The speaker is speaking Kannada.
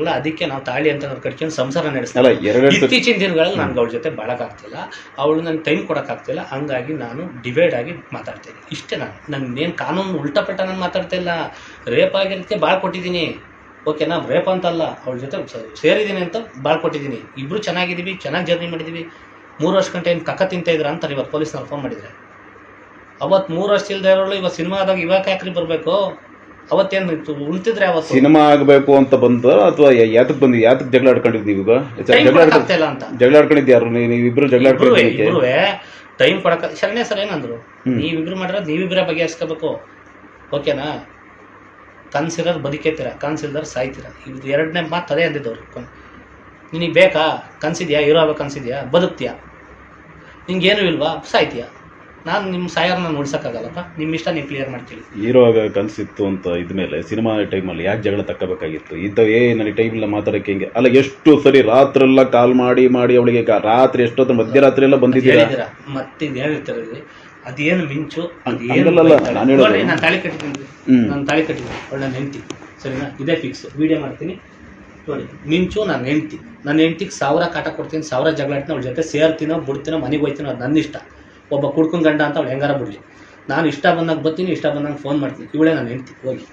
ಅಲ್ಲ ಅದಕ್ಕೆ ನಾವು ತಾಳಿ ಅಂತ ನಾವು ಕಟ್ಕೊಂಡು ಸಂಸಾರ ನಡೆಸ್ತೀವಿ. ಇತ್ತೀಚಿನ ದಿನಗಳಲ್ಲಿ ನನ್ಗೆ ಅವಳ ಜೊತೆ ಬಾಳಕ್ಕಾಗ್ತಿಲ್ಲ ಅವಳು ನನಗೆ ಟೈಮ್ ಕೊಡೋಕ್ಕಾಗ್ತಿಲ್ಲ ಹಂಗಾಗಿ ನಾನು ಡಿವೈಡ್ ಆಗಿ ಮಾತಾಡ್ತೀನಿ ಇಷ್ಟೇ ನಾನು. ನನ್ನೇನು ಕಾನೂನು ಉಲ್ಟಾಪಟ್ಟ ನಾನು ಮಾತಾಡ್ತಾ ಇಲ್ಲ. ರೇಪ್ ಆಗಿರೋದಕ್ಕೆ ಭಾಳ ಕೊಟ್ಟಿದ್ದೀನಿ. ಓಕೆನಾ ರೇಪ್ ಅಂತಲ್ಲ ಅವಳ ಜೊತೆ ಸೇರಿದ್ದೀನಿ ಅಂತ ಭಾಳ ಕೊಟ್ಟಿದ್ದೀನಿ. ಇಬ್ಬರು ಚೆನ್ನಾಗಿದ್ದೀವಿ ಚೆನ್ನಾಗಿ ಜರ್ನಿ ಮಾಡಿದ್ದೀವಿ ಮೂರು ವರ್ಷ ಗಂಟೆ ಏನು ಕಕ್ಕ ತಿಂತ ಇದ್ರ ಅಂತಾರೆ ಇವತ್ತು ಪೊಲೀಸ್ನವ್ರು ಫೋನ್ ಮಾಡಿದರೆ. ಅವತ್ತು ಮೂರು ವರ್ಷ ಇಲ್ದೇ ಇರೋಳು ಸಿನಿಮಾ ಸಿನಿಮಾದಾಗ ಇವಾಗ ಯಾಕ್ರಿ ಬರಬೇಕು? ಅವತ್ತೇನು ಉಳಿತಿದ್ರೆ ಅವತ್ತು ಸಿನಿಮಾ ಆಗಬೇಕು ಅಂತ ಬಂದ ಅಥವಾ ಯಾತಕ್ ಬಂದಿ ಯಾತಕ್ ಜಗಳ ಆಡ್ಕೊಂಡಿದ್ ನೀವು ಈಗ? ಟೈಮ್ ಜಗಳ ಆಡ್ಕೊಂಡ್ ಇಲ್ಲ ಅಂತ. ಜಗಳ ಆಡ್ಕೊಂಡಿದ್ ಯಾರು? ನೀವು ನೀವಿಬ್ರು ಜಗಳ ಆಡ್ಕೊಂಡಿದ್ದಕ್ಕೆ ಇಬ್ರುವೆ. ಟೈಮ್ ಕೊಡಕ ಶರಣ್ಯ ಸರ್ ಏನಂದ್ರು. ನೀವಿಬ್ರು ಮಾಡಿರೋದು ನೀವಿಬ್ರೇ ಬಗೆಹರಿಸ್ಕೋಬೇಕು. ಓಕೆನಾ? ಕನ್ಸಿರೋರು ಬದುಕೇತೀರ ಕನ್ಸಿಲ್ದವ್ರು ಸಾಯ್ತೀರ. ಇದು ಎರಡನೇ ಮಾತು ಅದೇ ಅಂದಿದ್ದವ್ರು. ನಿನಗೆ ಬೇಕಾ? ಕನ್ಸಿದ್ಯಾ? ಇರೋ ಆಗ್ಬೇಕು ಅನ್ಸಿದ್ಯಾ ಬದುಕ್ತೀಯಾ? ನಿಂಗೇನು ಇಲ್ವಾ? ಸಾಯ್ತೀಯಾ? ನಾನು ನಿಮ್ಮ ಸಾಯರ್ನ ನೋಡ್ಸಕ್ಕಾಗಲ್ಲಪ್ಪ? ನಿಮ್ಮ ಇಷ್ಟ ನೀವು ಕ್ಲಿಯರ್ ಮಾಡ್ತೀವಿ ಹೀರೋ ಆಗ ಕನ್ಸಿತ್ತು ಅಂತ ಇದ್ಮೇಲೆ ಸಿನಿಮಾ ಟೈಮಲ್ಲಿ ಯಾಕೆ ಜಗಳ ತಕ್ಕಬೇಕಾಗಿತ್ತು? ಇದ್ದ ಏ ನನಗೆ ಟೈಮ್ ಇಲ್ಲ ಮಾತಾಡಕ್ಕೆ ಹಿಂಗೆ? ಅಲ್ಲ ಎಷ್ಟು ಸರಿ ರಾತ್ರೆಲ್ಲ ಕಾಲ್ ಮಾಡಿ ಮಾಡಿ ಅವಳಿಗೆ ರಾತ್ರಿ ಎಷ್ಟೊತ್ತು ಮಧ್ಯರಾತ್ರಿ ಎಲ್ಲ ಬಂದಿದ್ದೀರಾ? ಹೇಳಿದ್ದೀರಾ? ಮತ್ತೆ ಇದು ಹೇಳಿರ್ತಾರೆ ಅದೇನು ಮಿಂಚು? ಅದೇನು ಹಂಗಲ್ಲಲ್ಲ, ನಾನ್ ಹೇಳೋದು. ನಾನು ತಾಳಿ ಕಟ್ಟಿದ್ದೀನಿ. ಹ್ಮ್. ನಾನು ತಾಳಿ ಕಟ್ಟಿದ್ದೀನಿ. ಅವಳು ನನ್ನ ಹೆಂಡ್ತಿ. ಸರಿನಾ? ಇದೇ ಫಿಕ್ಸ್ ವಿಡಿಯೋ ಮಾಡ್ತೀನಿ. ನೋಡಿ ಮಿಂಚು ನನ್ನ ಹೆಂಡ್ತಿ. ನನ್ನ ಹೆಂಡ್ತಿಗೆ ಸಾವಿರ ಕಾಟ ಕೊಡ್ತೀನಿ ಸಾವಿರ ಜಗಳ ಆಡ್ತೀನಿ ಅವಳ ಜೊತೆ ಸೇರ್ತೀನೋ ಬಿಡ್ತೀನೋ ಮನೆಗೆ ಹೋಯ್ತೀನೋ ಅದು ನನ್ನ ಇಷ್ಟ. ಒಬ್ಬ ಕುಡ್ಕೊಂಡ್ ಗಂಡ ಅಂತ ಅವ್ಳು ಹೆಂಗಾರ ಬಿಡ್ಲಿ. ನಾನು ಇಷ್ಟ ಬಂದಾಗ ಬರ್ತೀನಿ, ಇಷ್ಟ ಬಂದಾಗ ಫೋನ್ ಮಾಡ್ತೀನಿ. ಇವಳೇ ನಾನು ಹೆಂಡ್ತಿ, ಹೋಗಿ.